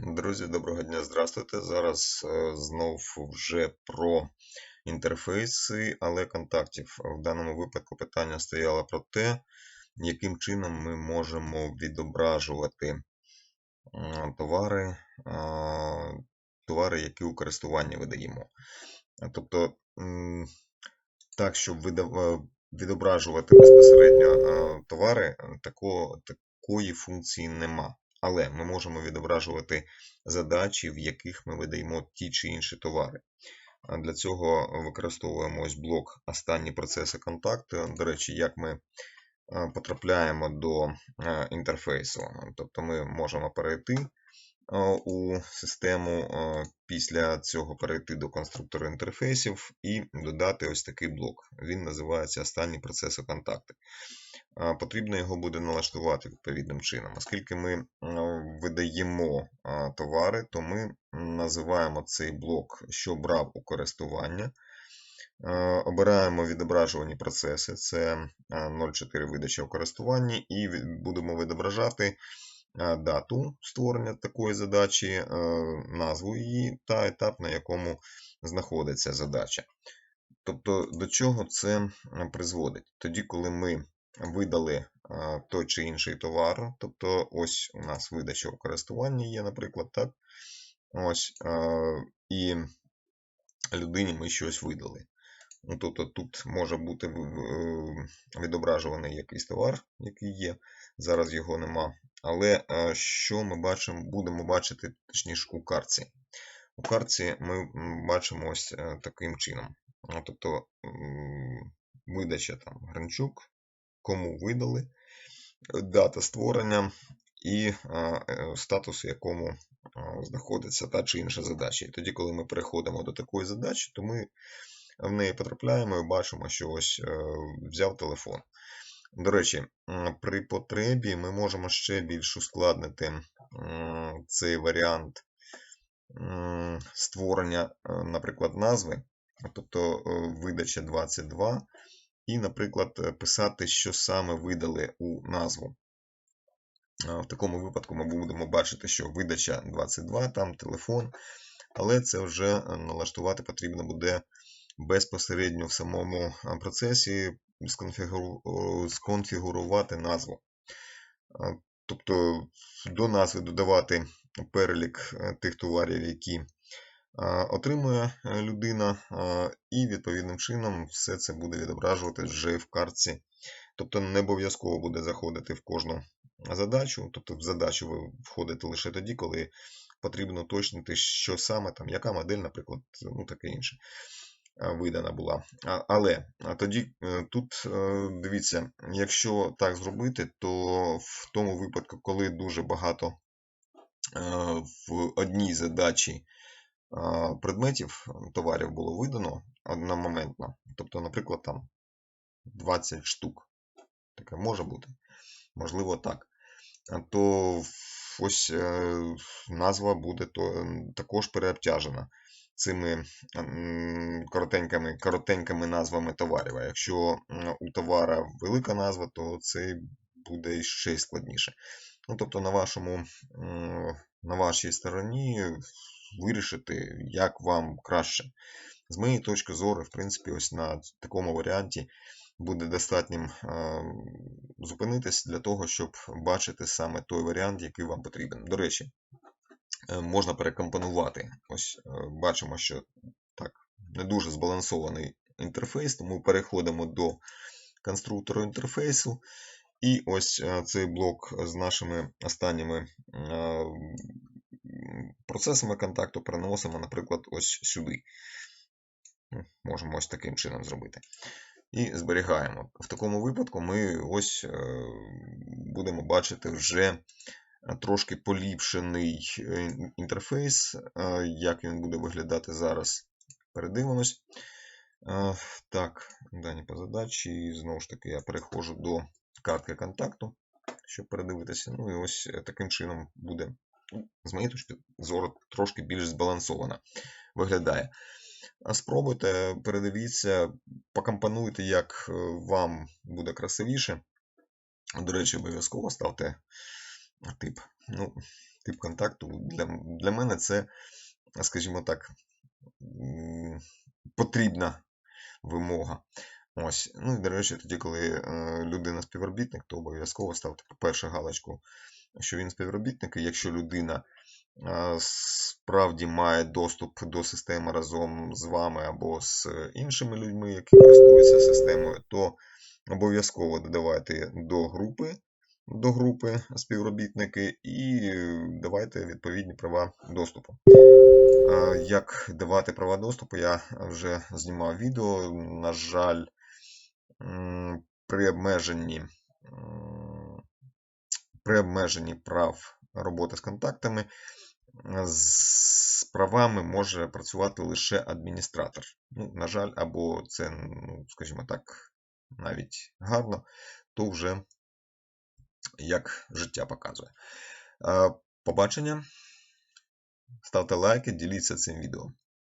Друзі, доброго дня, здравствуйте. Зараз е, знов вже про інтерфейси, але контактів. В даному випадку питання стояло про те, яким чином ми можемо відображувати товари, товари, які у користуванні видаємо. Тобто, так, щоб відображувати безпосередньо е, товари, е, такої функції нема. Але ми можемо відображувати задачі, в яких ми видаємо ті чи інші товари. Для цього використовуємо ось блок Останні процеси контакту. До речі, як ми потрапляємо до інтерфейсу. Тобто ми можемо перейти у систему, після цього перейти до конструктора інтерфейсів і додати ось такий блок. Він називається Останні процеси контакту. Потрібно його буде налаштувати відповідним чином. Оскільки ми видаємо товари, то ми називаємо цей блок, що брав у користування. Обираємо відображувані процеси, це е, 0,4 видача у користуванні, і будемо відображати дату створення такої задачі, назву її та етап, на якому знаходиться задача. Тобто до чого це призводить? Тоді, коли ми видали той чи інший товар, тобто ось у нас видача у користуванні є, наприклад, так. Ось, і людині ми щось видали. Ну, тобто тут може бути е, відображуваний якийсь товар, який є. Зараз його нема. Але е, що ми бачимо, будемо бачити, точніше, у картці. У картці ми бачимо ось е, таким чином. Тобто видача там Гринчук, кому видали, е, дата створення і е, статус, в якому знаходиться та чи інша задача. І тоді, коли ми переходимо до такої задачі, то ми в неї потрапляємо і бачимо, що ось е, взяв телефон. До речі, при потребі ми можемо ще більш ускладнити цей варіант створення, е, наприклад, назви, тобто е, видача 22, і, наприклад, е, писати, що саме видали у назву. В такому випадку ми будемо бачити, що видача 22, там телефон, але це вже е, налаштувати потрібно буде безпосередньо в самому процесі сконфігурувати назву. Тобто до назви додавати перелік е, тих товарів, які отримує е, людина, і відповідним чином все це буде відображувати вже в картці. Тобто не обов'язково буде заходити в кожну задачу, тобто в задачу ви входите лише тоді, коли потрібно уточнити, що саме там, яка модель, наприклад, ну таке інше видана була. Але тоді е, тут е, дивіться, якщо так зробити, то в тому випадку, коли дуже багато е, в одній задачі предметів товарів було видано одномоментно, тобто, наприклад, там 20 штук, таке може бути, можливо, так, то ось е, назва буде також переобтяжена цими коротенькими, коротенькими назвами товарів. А якщо у товара велика назва, то це буде ще й складніше. Ну, тобто на вашому, на вашій стороні вирішити, як вам краще. З моєї точки зору, в принципі, ось на такому варіанті буде достатнім зупинитись для того, щоб бачити саме той варіант, який вам потрібен. До речі, е, можна перекомпонувати. Ось е, бачимо, що так, не дуже збалансований інтерфейс, тому переходимо до конструктору інтерфейсу. І ось е, цей блок з нашими останніми процесами контакту переносимо, наприклад, ось сюди. Можемо ось таким чином зробити. І зберігаємо. В такому випадку ми ось е, будемо бачити вже е, трошки поліпшений е, інтерфейс, як він буде виглядати зараз. Передивимось. Так, дані по задачі. Знову ж таки, я переходжу до картки контакту, щоб передивитися. Ну і ось таким чином буде, з моєї точки зору, трошки більш збалансована виглядає. Спробуйте, передивіться, покомпонуйте, як е, вам буде красивіше. До речі, обов'язково ставте тип. Ну, тип контакту для, для мене це, скажімо так, потрібна вимога. Ось. Ну і, до речі, тоді, коли е, людина співробітник, то обов'язково ставте, по-перше, галочку, що він співробітник, і якщо людина справді має доступ до системи разом з вами або з іншими людьми, які користуються системою, то обов'язково додавайте до групи, до групи співробітники і давайте відповідні права доступу. Як давати права доступу, я вже знімав відео. На жаль, при обмеженні, при обмеженні прав роботи з контактами з правами може працювати лише адміністратор. Ну, на жаль, або це, ну, скажімо так, навіть гарно, то вже як життя показує. Е, Побачення. Ставте лайки, діліться цим відео.